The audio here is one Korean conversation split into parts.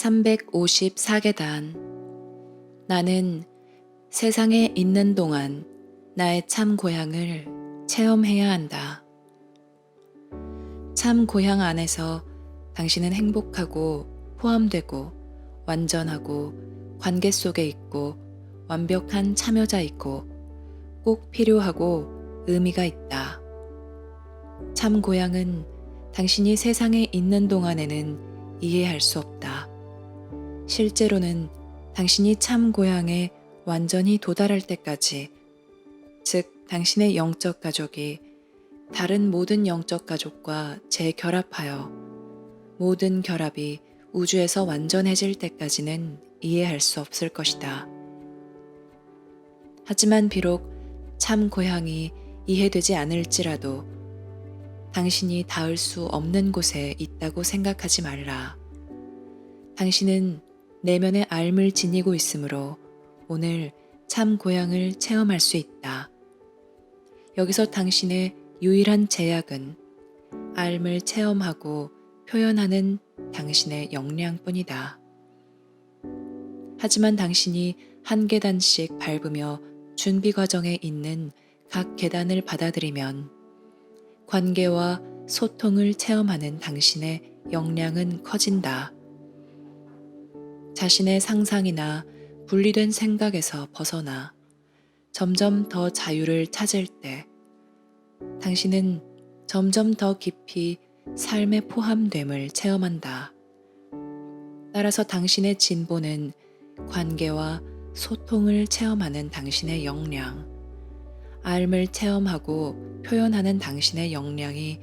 354계단. 나는 세상에 있는 동안 나의 참 고향을 체험해야 한다. 참 고향 안에서 당신은 행복하고 포함되고 완전하고 관계 속에 있고 완벽한 참여자이고 꼭 필요하고 의미가 있다. 참 고향은 당신이 세상에 있는 동안에는 이해할 수 없다. 실제로는 당신이 참 고향에 완전히 도달할 때까지, 즉, 당신의 영적 가족이 다른 모든 영적 가족과 재결합하여 모든 결합이 우주에서 완전해질 때까지는 이해할 수 없을 것이다. 하지만 비록 참 고향이 이해되지 않을지라도 당신이 닿을 수 없는 곳에 있다고 생각하지 말라. 당신은 내면의 알을 지니고 있으므로 오늘 참 고향을 체험할 수 있다. 여기서 당신의 유일한 제약은 알을 체험하고 표현하는 당신의 역량뿐이다. 하지만 당신이 한 계단씩 밟으며 준비 과정에 있는 각 계단을 받아들이면 관계와 소통을 체험하는 당신의 역량은 커진다. 자신의 상상이나 분리된 생각에서 벗어나 점점 더 자유를 찾을 때 당신은 점점 더 깊이 삶에 포함됨을 체험한다. 따라서 당신의 진보는 관계와 소통을 체험하는 당신의 역량, 알을 체험하고 표현하는 당신의 역량이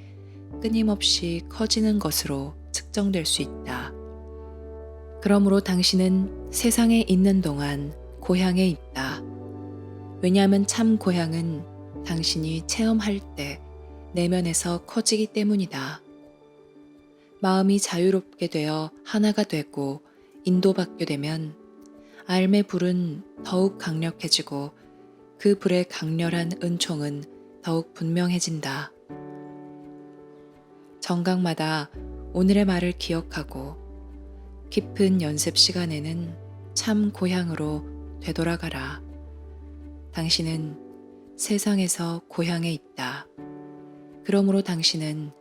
끊임없이 커지는 것으로 측정될 수 있다. 그러므로 당신은 세상에 있는 동안 고향에 있다. 왜냐하면 참 고향은 당신이 체험할 때 내면에서 커지기 때문이다. 마음이 자유롭게 되어 하나가 되고 인도받게 되면 알의 불은 더욱 강력해지고 그 불의 강렬한 은총은 더욱 분명해진다. 정각마다 오늘의 말을 기억하고 깊은 연습 시간에는 참 고향으로 되돌아가라. 당신은 세상에서 고향에 있다. 그러므로 당신은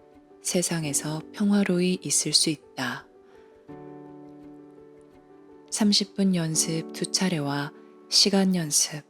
세상에서 평화로이 있을 수 있다. 30분 연습 두 차례와 시간 연습